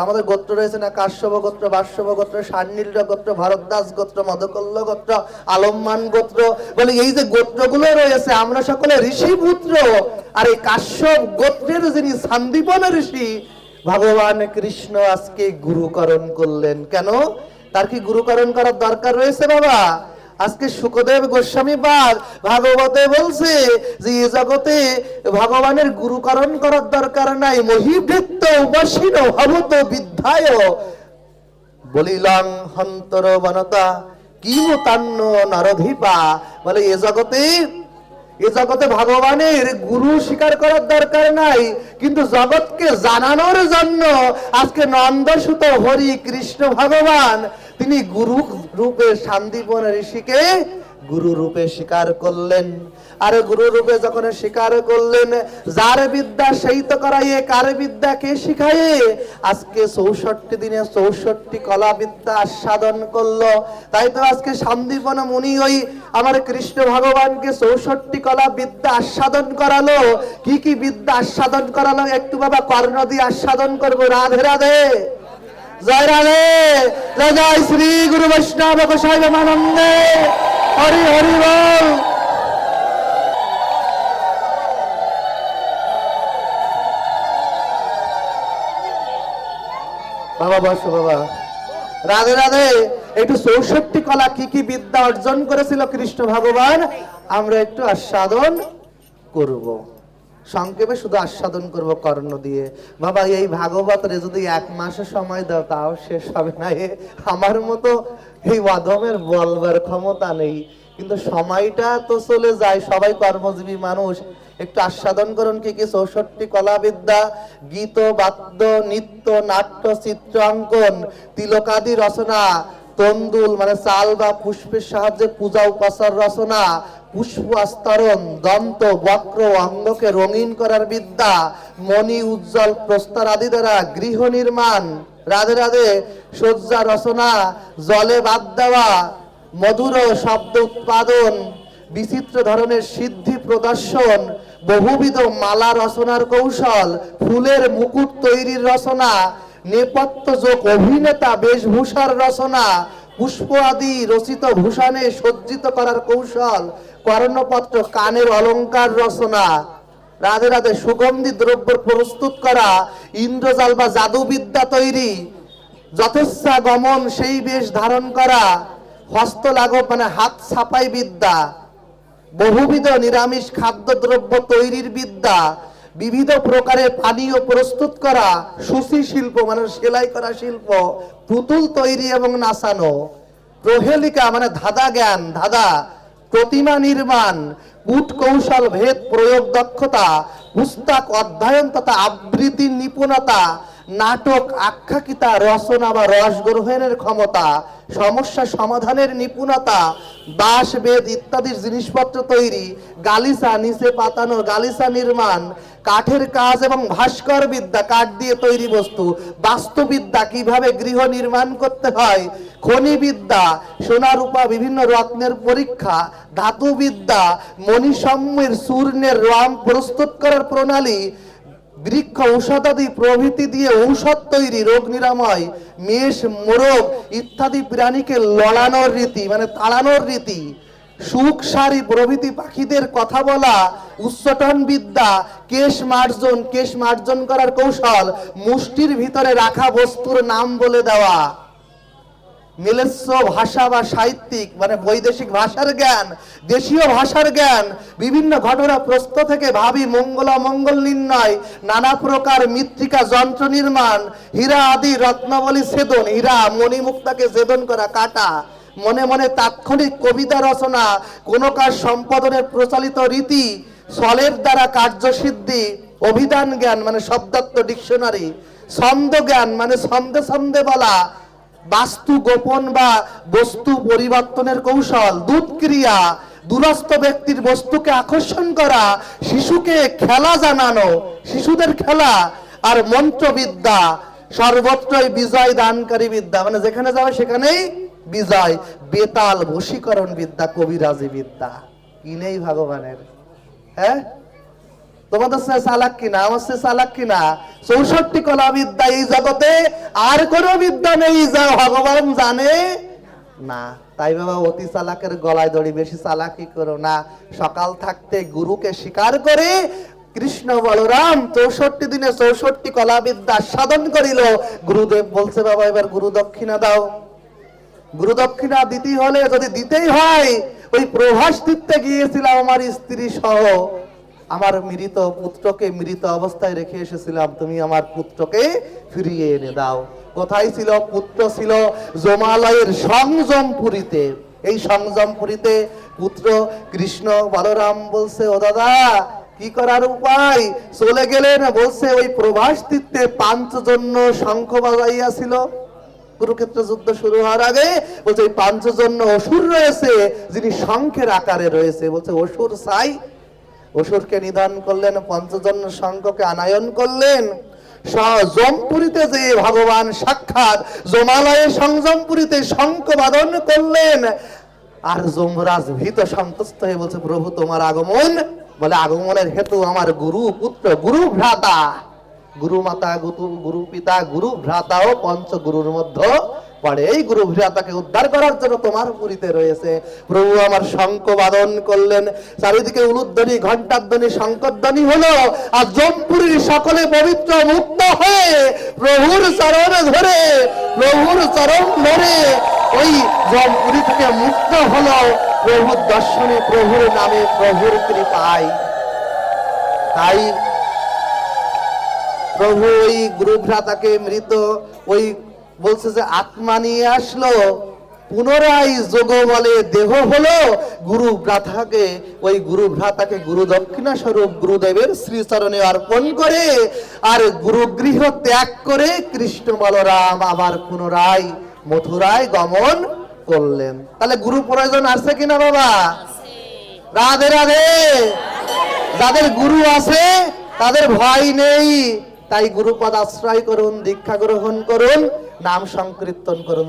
আমাদের গোত্র রয়েছে না কাশ্যপ গোত্র বাষ্যপ গোত্র সান্নিল্য গোত্র ভরদ্দাস গোত্র মদকল্ল গোত্র, আলম্মান গোত্র। বলে, এই যে গোত্রগুলো রয়েছে, আমরা সকলে ঋষি পুত্র। আর এই কাশ্যপ গোত্রের যিনি সান্দীপন ঋষি, ভগবান কৃষ্ণ আজকে গুরুকরণ করলেন। কেন? তার কি গুরুকরণ করার দরকার রয়েছে বাবা? আজকে সুখদেব গোস্বামী পাদ ভাগবতে বলছে যে, এ জগতে ভগবানের গুরুকরণ করার দরকার নাই। মহিবৃত্ত উপাসীন ভবত বিদ্যায় বলিলাম, হন্তর বনতা কিমু তান্ন নরধিপা? বলে, এ জগতে এ জগতে ভগবানের গুরু স্বীকার করার দরকার নাই। কিন্তু জগৎকে জানানোর জন্য আজকে নন্দসুত হরি কৃষ্ণ ভগবান তিনি গুরু রূপে শান্তিপন ঋষিকে গুরু রূপে স্বীকার করলেন। আর গুরু রূপে যখন স্বীকার করলেন, যার বিদ্যা সেই তো করাইয়ে, কার বিদ্যা কে শিখায়ে আজকে চৌষট্টি দিনে চৌষট্টি কলা বিদ্যা আস্বাদন করল। তাই তো আজকে শান্তিপন মুনি ওই আমার কৃষ্ণ ভগবানকে চৌষট্টি কলা বিদ্যা আস্বাদন করালো। কি কি বিদ্যা আস্বাদন করালো? একটু বাবা কর্ণ দিয়ে আস্বাদন করব। রাধে রাধে। জয় রাধে শ্রী গুরু বৈষ্ণব গোসাই রামানন্দে হরি হরি বল। বাবা, বসো, বাবা। রাধে রাধে, একটু চৌষট্টি কলা কি কি বিদ্যা অর্জন করেছিল কৃষ্ণ ভগবান? আমরা একটু আস্বাদন করব। সংক্ষেপে শুধু আস্বাদন করব কর্ণ দিয়ে। বাবা, এই ভাগবতরে যদি এক মাসে সময় দাও, তাও শেষ হবে না এ। আমার মতো এই অধমের বলবার ক্ষমতা নেই। কিন্তু সময়টা তো চলে যায়, সবাই কর্মজীবী মানুষ। একটু আস্বাদন করুন কি কি, চৌষট্টি কলা বিদ্যা গীত, বাদ্য, নৃত্য, নাট্য, চিত্র, অঙ্কন, তিলকাদি রচনা, তন্দুল মানে চাল বা পুষ্পের সাহায্যে পূজা, উপাসার রচনা পুষ্প আস্তরণ দন্ত বক্র অঙ্গকে রঙিন করার বিদ্যা, মণি উজ্জ্বল প্রস্তর আদি দ্বারা গৃহ নির্মাণ। রাধে রাধে সজ্জা রচনা, জলে বাদ দেওয়া, মধুর শব্দ উৎপাদন, বিচিত্র ধরনের সিদ্ধি প্রদর্শন, বহুবিধ মালা রচনার কৌশল, ফুলের মুকুট তৈরির রচনা, নেপথ্য যোগ অভিনেতা বেশভূষার রচনা, পুষ্প আদি রচিত ভূষণে সজ্জিত করার কৌশল কর্ণপত্র, কানের অলঙ্কার রচনা, রাধে রাধে সুগন্ধি দ্রব্য প্রস্তুত করা, ইন্দ্রজাল বা জাদুবিদ্যা তৈরি যথেচ্ছা গমন সেই বেশ ধারণ করা হস্ত লাগব মানে হাত ছাপাই বিদ্যা, বহুবিধ নিরামিষ খাদ্যদ্রব্য তৈরির বিদ্যা, বিবিধ প্রকারের পানীয় প্রস্তুত করা, সুশি শিল্প মানে সেলাই করা শিল্প, পুতুল তৈরি এবং নাচানো, প্রহেলিকা মানে ধাঁধা জ্ঞান, ধাঁধা প্রতিমা নির্মাণ কূট কৌশল ভেদ প্রয়োগ দক্ষতা পুস্তক অধ্যয়ন তথা আবৃত্তির নিপুণতা নাটক, আখ্যাকিতা, রচনা বা রস গ্রহণের ক্ষমতা, সমস্যা সমাধানের নিপুণতা বাঁশ বেদ ইত্যাদির জিনিসপত্র তৈরি গালিসা নিচে পাতানো গালিসা নির্মাণ, কাঠের কাজ এবং ভাস্কর বিদ্যা কাঠ দিয়ে তৈরি বস্তু, বাস্তুবিদ্যা কীভাবে গৃহ নির্মাণ করতে হয় খনি বিদ্যা সোনা রূপা বিভিন্ন রত্নের পরীক্ষা, ধাতুবিদ্যা মণিসম্যের চূর্ণের রং প্রস্তুত করার প্রণালী বৃক্ষ ঔষধাদি প্রভৃতি দিয়ে ঔষধ তৈরি, রোগ নিরাময়, মেষ, মোরগ ইত্যাদি প্রাণীকে লড়ানোর রীতি মানে তাড়ানোর রীতি। সুখ সারি প্রভৃতি পাখিদের কথা বলা, উচ্চটন বিদ্যা, কেশ মার্জন কেশ মার্জন করার কৌশল, মুষ্টির ভিতরে রাখা বস্তুর নাম বলে দেওয়া। মিলেচ্ছ ভাষা বা সাহিত্যিক মানে বৈদেশিক ভাষার জ্ঞান, দেশীয় ভাষার জ্ঞান, বিভিন্ন ঘটনা প্রস্ত থেকে ভাবি মঙ্গল মঙ্গল নির্ণয়, নানা প্রকার মৃত্তিকা যন্ত্র নির্মাণ, হীরা আদি রত্নাবলী ছেদন, হীরা মণিমুক্তাকে ছেদন করা কাটা। মনে মনে তাৎক্ষণিক কবিতা রচনা, কোন কাজ সম্পাদনের প্রচলিত রীতি, সলের দ্বারা কার্যসিদ্ধি অভিধান জ্ঞান মানে শব্দার্থ ডিকশনারি, ছন্দ জ্ঞান মানে ছন্দে ছন্দে বলা বাস্তু গোপন বা বস্তু পরিবর্তনের কৌশল দুধ ক্রিয়া দূরস্থ ব্যক্তির বস্তুকে আকর্ষণ করা, শিশুকে খেলা জানানো, শিশুদের খেলা আর মন্ত্রবিদ্যা, সর্বত্রই বিজয় দানকারী বিদ্যা মানে যেখানে যাবে সেখানেই বিজয়, বেতাল বশীকরণ বিদ্যা, কবিরাজি বিদ্যা, কি নেই ভগবানের হ্যাঁ? তোমাদের সে চালাক কিনা? আমার সে চালাক কিনা? চৌষট্টি কলা বিদ্যা এই জগতে আর কোন বিদ্যা নেই যা ভগবান জানে। না, তাই বাবা অতি চালাকের গলায় দড়ি, বেশি চালাকি করো না। সকাল থাকতে গুরুকে স্বীকার করে কৃষ্ণ বলরাম চৌষট্টি দিনে চৌষট্টি কলা বিদ্যা সাধন করিল। গুরুদেব বলছে, বাবা, এবার গুরু দক্ষিণা দাও। গুরু দক্ষিণা দিতে হলে যদি দিতেই হয়, ওই প্রভাস দিতে গিয়েছিলাম আমার স্ত্রী সহ। আমার মৃত পুত্রকে মৃত অবস্থায় রেখে এসেছিলাম, তুমি আমার পুত্রকে ফিরিয়ে এনে দাও। কোথায় ছিল পুত্র ছিল? জমালয়ের সংযমপুরীতে এই সংযমপুরীতে পুত্র কৃষ্ণ বলরাম বলছে, ও দাদা, কি করার উপায়? চলে গেলেন, বলছে, ওই প্রভাস তীর্থে পাঞ্চজন্য শঙ্খ বাজাইয়াছিল। কুরুক্ষেত্র যুদ্ধ শুরু হওয়ার আগে বলছে, এই অসুর রয়েছে, যিনি শঙ্খের আকারে রয়েছে। বলছে, অসুর সাই অসুরকে নিধন করলেন পঞ্চজন্য শঙ্খকে আনায়ন করলেন। জমপুরীতে যে ভগবান সাক্ষাৎ, জমালয়ে সংযমপুরীতে করলেন। আর যমরাজ ভীত সন্তুষ্ট হয়ে বলছে, প্রভু, তোমার আগমন? বলে, আগমনের হেতু আমার গুরু পুত্র, গুরু ভ্রাতা। গুরু মাতা গুরু পিতা, গুরু ভ্রাতা ও পঞ্চগুরুর মধ্যে পড়ে এই গুরু ভ্রাতাকে উদ্ধার করার জন্য তোমার পুরীতে রয়েছে। প্রভু আমার শঙ্খ বাদন করলেন। চারিদিকে উলুধ্বনি ঘণ্টার ধ্বনি শঙ্করধ্বনি হলো আর জমপুরীর সকলে পবিত্র মুক্ত হয়ে প্রভুর চরণ ধরে, প্রভুর চরণ ধরে ওই জমপুরী থেকে মুক্ত হলো। প্রভুর দর্শনে প্রভুর নামে প্রভুর কৃপায়। তাই প্রভু ওই গুরু ভ্রাতাকে মৃত, ওই বলছে যে আত্মা নিয়ে আসলো, পুনরায় যোগ বলে দেহ হলো, গুরু ভ্রাতাকে, ওই গুরু ভ্রাতাকে গুরু দক্ষিণা স্বরূপ গুরুদেবের শ্রীচরণে অর্পণ করে আর গুরুগৃহ ত্যাগ করে কৃষ্ণ বলরাম আবার পুনরায় মথুরায় গমন করলেন। তাহলে গুরু প্রয়োজন আছে কিনা বাবা? রাধে রাধে। যাদের গুরু আছে, তাদের ভয় নেই। তাই গুরুপদ আশ্রয় করুন, দীক্ষা গ্রহণ করুন। নাম সংকীর্তন করুন।